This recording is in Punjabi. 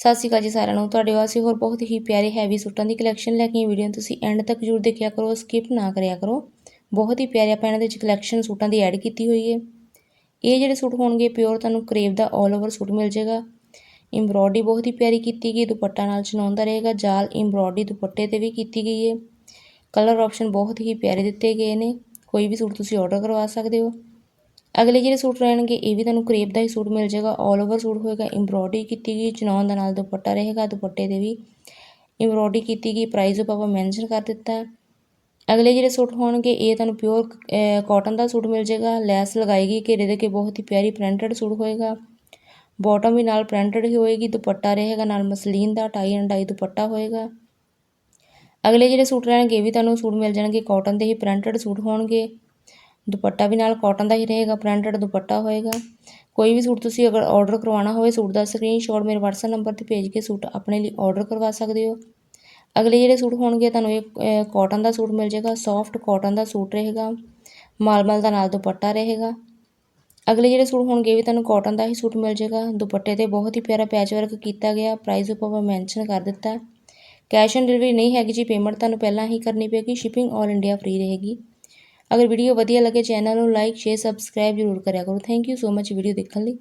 ਸਤਿ ਸ਼੍ਰੀ ਅਕਾਲ ਜੀ ਸਾਰਿਆਂ ਨੂੰ। ਤੁਹਾਡੇ ਵਾਸਤੇ ਹੋਰ ਬਹੁਤ ਹੀ ਪਿਆਰੇ ਹੈਵੀ ਸੂਟਾਂ ਦੀ ਕਲੈਕਸ਼ਨ ਲੈ ਕੇ ਵੀਡੀਓ ਤੁਸੀਂ ਐਂਡ ਤੱਕ ਜ਼ਰੂਰ ਦੇਖਿਆ ਕਰੋ ਸਕਿਪ ਨਾ ਕਰਿਆ ਕਰੋ। ਬਹੁਤ ਹੀ ਪਿਆਰੇ ਆਪਾਂ ਇਹਨਾਂ ਦੇ ਵਿੱਚ ਕਲੈਕਸ਼ਨ ਸੂਟਾਂ ਦੀ ਐਡ ਕੀਤੀ ਹੋਈ ਹੈ। ਇਹ ਜਿਹੜੇ ਸੂਟ ਹੋਣਗੇ ਪਿਓਰ ਤੁਹਾਨੂੰ ਕਰੇਵ ਦਾ 올 ਓਵਰ ਸੂਟ ਮਿਲ ਜਾਏਗਾ। ਐਮਬ੍ਰੋਇਡਰੀ ਬਹੁਤ ਹੀ ਪਿਆਰੀ ਕੀਤੀ ਗਈ, ਦੁਪੱਟਾ ਨਾਲ ਚਨਾਉਂਦਾ ਰਹੇਗਾ, ਜਾਲ ਐਮਬ੍ਰੋਇਡਰੀ ਦੁਪੱਟੇ ਤੇ ਵੀ ਕੀਤੀ ਗਈ ਹੈ। ਕਲਰ ਆਪਸ਼ਨ ਬਹੁਤ ਹੀ ਪਿਆਰੇ ਦਿੱਤੇ ਗਏ ਨੇ। ਕੋਈ ਵੀ ਸੂਟ ਤੁਸੀਂ ਆਰਡਰ ਕਰਵਾ ਸਕਦੇ ਹੋ। ਅਗਲੇ ਜਿਹੜੇ ਸੂਟ ਰਹਿਣਗੇ, ਇਹ ਵੀ ਤੁਹਾਨੂੰ ਕਰੇਪ ਦਾ ਹੀ ਸੂਟ ਮਿਲ ਜਾਏਗਾ। 올 ਓਵਰ ਸੂਟ ਹੋਏਗਾ ਐਮਬ੍ਰੋਇਡਰੀ ਕੀਤੀ ਗਈ ਚਨਾਉਣ ਦੇ ਨਾਲ ਦੁਪੱਟਾ ਰਹੇਗਾ, ਦੁਪੱਟੇ ਦੇ ਵੀ। ਐਮਬ੍ਰੋਇਡਰੀ ਕੀਤੀ ਗਈ ਪ੍ਰਾਈਸ ਆਪਾਂ ਮੈਂਸ਼ਨ ਕਰ ਦਿੱਤਾ ਹੈ। ਅਗਲੇ ਜਿਹੜੇ ਸੂਟ ਹੋਣਗੇ, ਇਹ ਤੁਹਾਨੂੰ ਪਿਓਰ ਕਾਟਨ ਦਾ ਸੂਟ ਮਿਲ ਜਾਏਗਾ। ਲੈਸ ਲਗਾਏਗੀ ਘੇਰੇ ਦੇ ਕੇ ਬਹੁਤ ਹੀ ਪਿਆਰੀ ਪ੍ਰਿੰਟਡ ਸੂਟ ਹੋਏਗਾ। ਬਾਟਮ ਵੀ ਨਾਲ ਪ੍ਰਿੰਟਡ ਹੀ ਹੋਏਗੀ, ਦੁਪੱਟਾ ਰਹੇਗਾ, ਨਾਲ ਮਸਲੀਨ ਦਾ ਟਾਈ ਐਂਡ ਡਾਈ ਦੁਪੱਟਾ ਹੋਏਗਾ। ਅਗਲੇ ਜਿਹੜੇ ਸੂਟ ਰਹਿਣਗੇ, ਇਹ ਵੀ ਤੁਹਾਨੂੰ ਸੂਟ ਮਿਲ ਜਾਣਗੇ ਕਾਟਨ ਦੇ ਹੀ ਪ੍ਰਿੰਟਡ ਸੂਟ ਹੋਣਗੇ। ਦੁਪੱਟਾ ਵੀ ਨਾਲ ਕੋਟਨ ਦਾ ਹੀ ਰਹੇਗਾ ਪ੍ਰਿੰਟਡ ਦੁਪੱਟਾ ਹੋਏਗਾ। ਕੋਈ ਵੀ ਸੂਟ ਤੁਸੀਂ ਅਗਰ ਆਰਡਰ ਕਰਵਾਉਣਾ ਹੋਵੇ, ਸੂਟ ਦਾ ਸਕਰੀਨਸ਼ਾਟ ਮੇਰੇ WhatsApp ਨੰਬਰ ਤੇ ਭੇਜ ਕੇ ਸੂਟ ਆਪਣੇ ਲਈ ਆਰਡਰ ਕਰਵਾ ਸਕਦੇ ਹੋ। ਅਗਲੇ ਜਿਹੜੇ ਸੂਟ ਹੋਣਗੇ, ਤੁਹਾਨੂੰ ਇਹ ਕਾਟਨ ਦਾ ਸੂਟ ਮਿਲ ਜਾਏਗਾ ਸੌਫਟ ਕਾਟਨ ਦਾ ਸੂਟ ਰਹੇਗਾ, ਮਾਲਮਲ ਦਾ ਨਾਲ ਦੁਪੱਟਾ ਰਹੇਗਾ। ਅਗਲੇ ਜਿਹੜੇ ਸੂਟ ਹੋਣਗੇ ਵੀ ਤੁਹਾਨੂੰ ਕਾਟਨ ਦਾ ਹੀ ਸੂਟ ਮਿਲ ਜਾਏਗਾ। ਦੁਪੱਟੇ ਤੇ ਬਹੁਤ ਹੀ ਪਿਆਰਾ ਪੈਚ ਵਰਕ ਕੀਤਾ ਗਿਆ ਪ੍ਰਾਈਸ ਉੱਪਰ ਮੈਂਸ਼ਨ ਕਰ ਦਿੱਤਾ। ਕੈਸ਼ ਔਨ ਡਿਲੀਵਰੀ ਨਹੀਂ ਹੈਗੀ ਜੀ ਪੇਮੈਂਟ ਤੁਹਾਨੂੰ ਪਹਿਲਾਂ ਹੀ ਕਰਨੀ ਪਏਗੀ ਸ਼ਿਪਿੰਗ ਆਲ ਇੰਡੀਆ ਫ੍ਰੀ ਰਹੇਗੀ। ਅਗਰ ਵੀਡੀਓ ਵਧੀਆ ਲੱਗੇ ਚੈਨਲ ਨੂੰ ਲਾਈਕ ਸ਼ੇਅਰ ਸਬਸਕ੍ਰਾਈਬ ਜ਼ਰੂਰ ਕਰਿਆ ਕਰੋ। Thank you so much video ਦੇਖਣ ਲਈ।